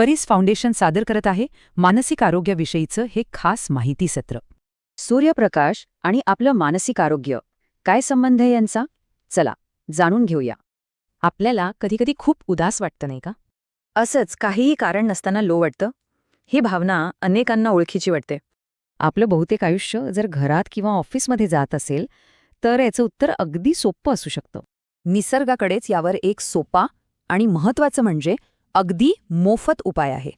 परीस foundation सादर करत आहे मानसिक आरोग्याविषयीचं हे खास माहिती सत्र. सूर्यप्रकाश आणि आपलं मानसिक आरोग्य काय संबंध आहे यांचा? चला जाणून घेऊया. आपल्याला कधीकधी खूप उदास वाटतं नाही का? असंच काहीही कारण नसताना लो वाटतं. ही भावना अनेकांना ओळखीची वाटते. आपलं बहुतेक आयुष्य जर घरात किंवा ऑफिसमध्ये जात असेल तर याचं उत्तर अगदी सोपं असू शकतं. निसर्गाकडेच यावर एक सोपा आणि महत्वाचं म्हणजे अगदी मोफत उपाय आहे.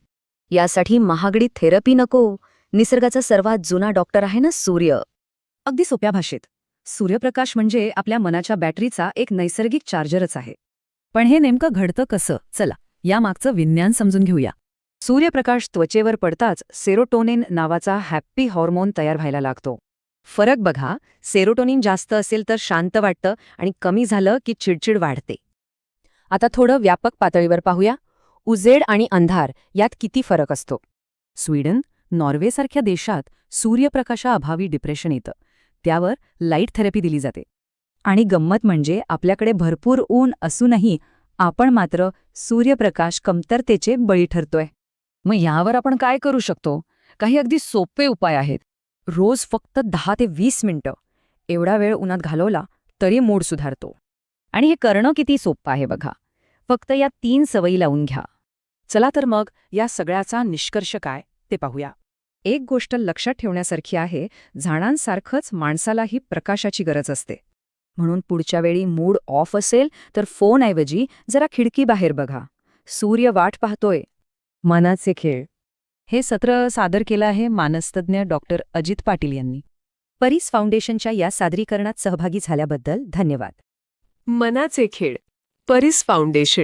यासाठी महागडी थेरपी नको. निसर्गाचा सर्वात जुना डॉक्टर आहे ना सूर्य. अगदी सोप्या भाषेत. सूर्यप्रकाश म्हणजे आपल्या मनाच्या बॅटरीचा एक नैसर्गिक चार्जरच आहे. पण हे नेमकं घडतं कसं? चला यामागचं विज्ञान समजून घेऊया. सूर्यप्रकाश त्वचेवर पडताच सेरोटोनिन नावाचा हॅप्पी हॉर्मोन तयार व्हायला लागतो. फरक बघा सेरोटोनिन जास्त असेल तर शांत वाटतं आणि कमी झालं की चिडचिड वाढते. आता थोडं व्यापक पातळीवर पाहूया. उजेड आणि अंधार यात किती फरक असतो? स्वीडन नॉर्वेसारख्या देशात सूर्यप्रकाशाअभावी डिप्रेशन येतं. त्यावर लाइट थेरपी दिली जाते. आणि गंमत म्हणजे आपल्याकडे भरपूर ऊन असूनही आपण मात्र सूर्यप्रकाश कमतरतेचे बळी ठरतोय. मग यावर आपण काय करू शकतो? काही अगदी सोपे उपाय आहेत. रोज फक्त दहा ते वीस मिनिटं. एवढा वेळ उन्हात घालवला तरी मूड सुधारतो. आणि हे करणं किती सोपं आहे बघा. फक्त या तीन सवयी लावून घ्या. चला तर मग या सगळ्याचा निष्कर्ष काय ते पाहूया. एक गोष्ट लक्षात ठेवण्यासारखी आहे झाडांसारखंच माणसालाही प्रकाशाची गरज असते. म्हणून पुढच्या वेळी मूड ऑफ असेल तर फोनऐवजी जरा खिडकीबाहेर बघा. सूर्य वाट पाहतोय. मनाचे खेळ. हे सत्र सादर केलं आहे मानसतज्ञ डॉक्टर अजित पाटील यांनी. परीस फाउंडेशनच्या या सादरीकरणात सहभागी झाल्याबद्दल धन्यवाद. मनाचे खेळ. परीस फाउंडेशन.